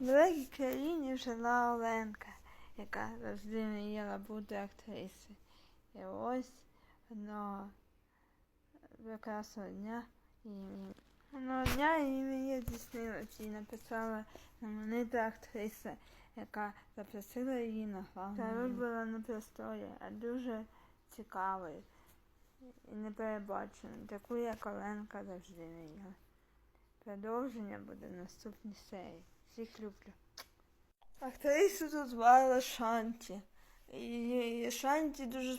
В великій країні жила Оленка, яка завжди мріяла бути актрисою. І ось одного прекрасного дня її одного дня її мрія здійснилась і написала знаменита актриса, яка запросила її на главну. Та роль була не простою, а дуже цікавою і неперебаченою, таку, як Оленка завжди мріяла. Продовження буде в наступній серії. Всіх люблю. Актрису тут звали Шанті. І Шанті дуже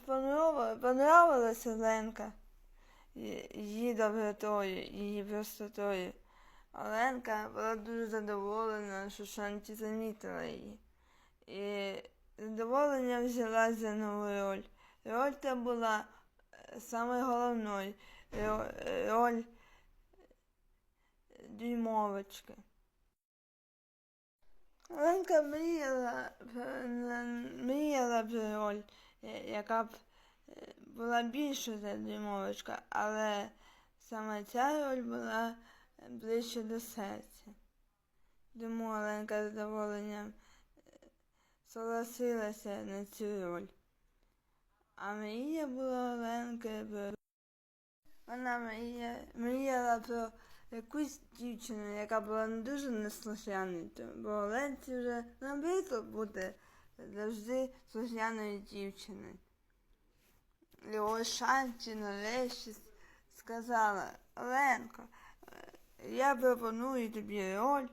понравилася Оленка. Ї- Її добротою, її простотою. Оленка була дуже задоволена, що Шанті замітила її. І з задоволенням взяла за нову роль. Роль та була е, саме головною. Роль дюймовочки. Оленка мріяла, мріяла про роль, яка б е, була більша за дюймовочка, але саме ця роль була ближче до серця. Тому Оленка з задоволенням е, согласилася на цю роль. А мрія була Оленки про вона мрія, мріяла про якусь дівчину, яка була не дуже неслухняною, бо Оленці вже набрито бути завжди слухняною дівчиною. І ось нарешті сказала, Оленко, е, я пропоную тобі роль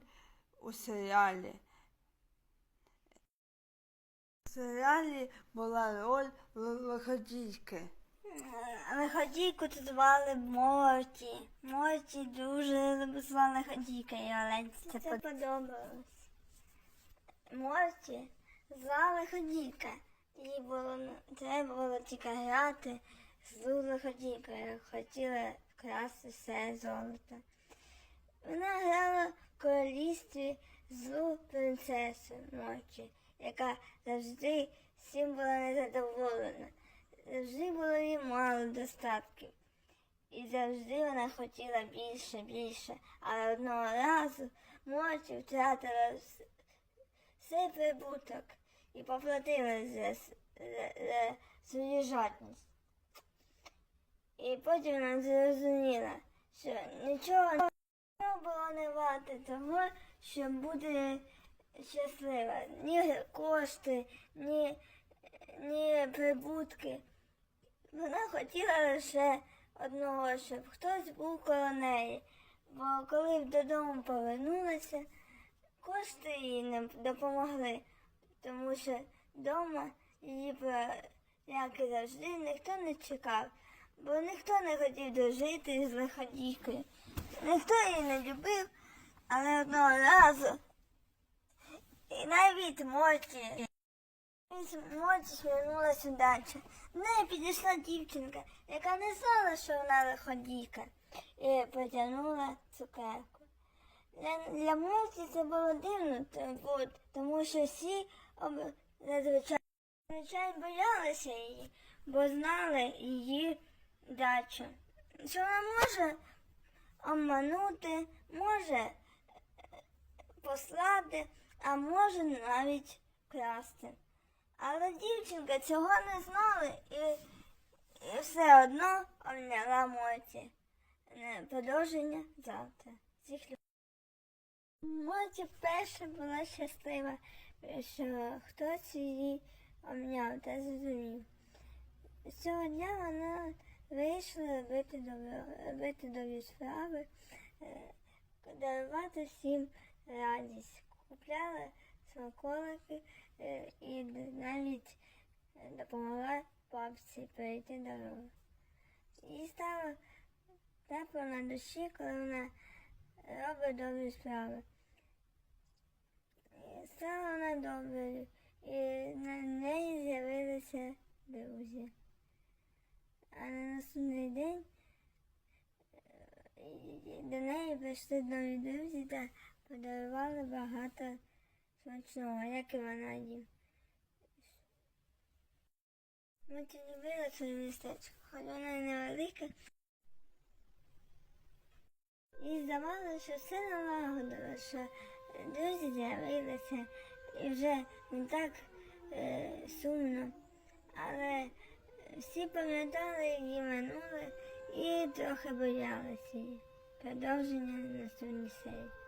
у серіалі. У серіалі була роль лиходійки. Лиходійку тут звали Морті. Морті дуже звали Лиходійка і Оленці це подобалось. Морті звала Лиходійка. Їй було треба було тільки грати з Лиходійкою. Хотіла вкрасти все золото. Вона грала в королівстві злу принцесу Морті, яка завжди всім була незадоволена. Завжди було їй мало достатків. І завжди вона хотіла більше, більше. Але одного разу Морті втратила вс- все прибуток і поплатила за, за, за свою жадність. І потім вона зрозуміла, що нічого було не варте того, щоб бути щаслива. Ні кошти, ні, ні прибутки. Вона хотіла лише одного, щоб хтось був коло неї. Бо коли додому повернулася, кошти їй не допомогли, тому що вдома її, як і завжди, ніхто не чекав, бо ніхто не хотів дожити з лиходійкою. Ніхто її не любив, але одного разу і навіть Моті. Моті звернулася удача. Неї підійшла дівчинка, яка не знала, що вона лиходійка, і потягнула цукерку. Для, для Моті це було дивно, тому що всі об- зазвичай, зазвичай боялися її, бо знали її дачу. Що вона може обманути, може е, послати, а може навіть красти. Але дівчинка цього не знала і, і все одно обняла Моті. Продовження завтра. Моті вперше була щаслива, що хтось її обняв та зрозумів. З цього дня вона вийшла робити добро, робити добрі справи, е, дарувати всім радість. Купляла смаколики е, і навіть е, допомогла бабці перейти дорогу. Їй стало тепло на душі, коли вона робить добрі справи. І Стала вона доброю, і на неї з'явилися друзі. А на наступний день е, до неї прийшли нові друзі та подарували багато смачного, як і вона їм. Моті любила своє містечко, хоч вона й невелика. Їй здавалося, що все налагодило, що друзі з'явилися і вже не так е, сумно, але всі пам'ятали її минуле і трохи боялися її. Продовження на наступній серії.